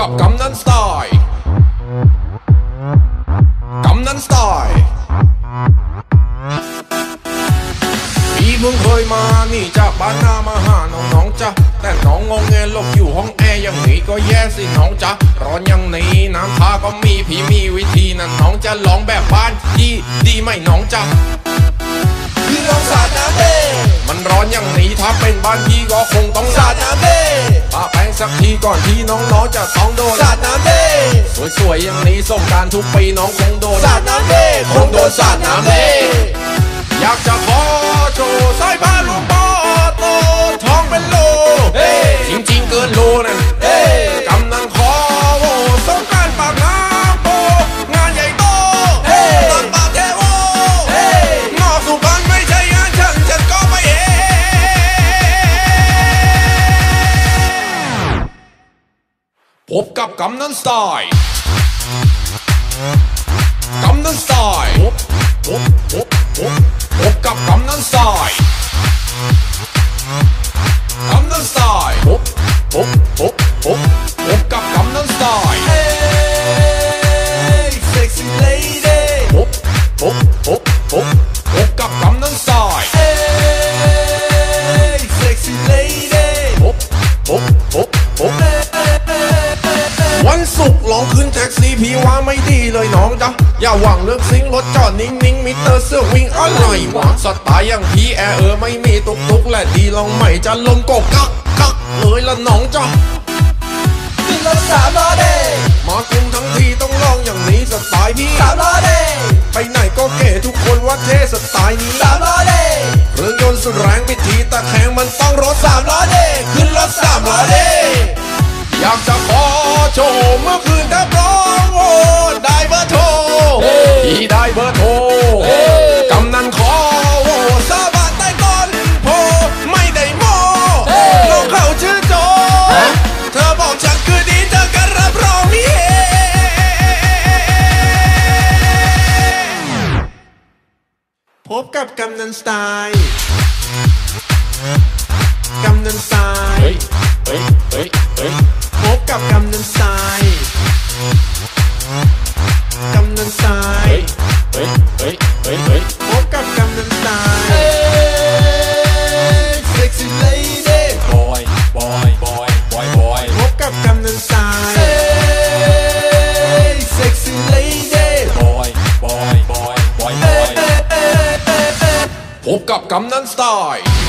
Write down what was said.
กับกำนันสไตล์กำนันสไตล์พี่เพิ่งเคยมานี่จากบ้านนามาหาน้องน้องๆจ้ะแต่น้องงงเงหลบอยู่ห้องแอร์อย่างนี้ก็แย่สิน้องจ้ะร้อนอย่างนี้น้ำทาก็มีพี่มีวิธีนั่นน้องจะลองแบบบ้านที่ดีไหมน้องจ้ะพี่ลองสาดน้ำเด้มันร้อนอย่างนี้ถ้าเป็นบ้านพี่ก็คงต้องสาดน้ำเด้ปาแป้ง สักทีก่อนที่น้องๆจะต้องโดนสาดน้ำเด้สวยๆอย่างนี้ส่งกรารทุกปีน้องคงโดนสาดน้ำเด้คงโดนสาดน้ำเด้ พบกับกำนันสไตล์กำนันสไตล์พบพบพบพบพบกับกำนันสไตล์กำนันสไตล์พบพบพบพบพบกับกำนันสไตล์เฮ้เซ็กซี่เลดี้พบพบพบพบพบกับกำนันสไตล์เฮ้เซ็กซี่เลดี้พบพบพบพบ วันศุกร์ลองขึ้นแท็กซี่พี่ว่าไม่ดีเลยน้องจ๊ะอย่าหวังเลือกซิงรถจอดนิ่งๆมิเตอร์เสื้อวิ่งอะไรวะสไตล์อย่างพี่แอร์เออไม่มีตุกตุกๆและดีลองใหม่จะลมกกกักกักเลยละน้องจ๊ะพี่ลองสามล้อเด้มากรุงทั้งทีต้องลองอย่างนี้สไตล์พี่สามล้อเด้ไปไหนก็เก๋ทุกคนว่าเท่สไตล์นี้ พบกับกำนันสไตล์ บอยบอยบอยบอยพบกับกำนันสไตล์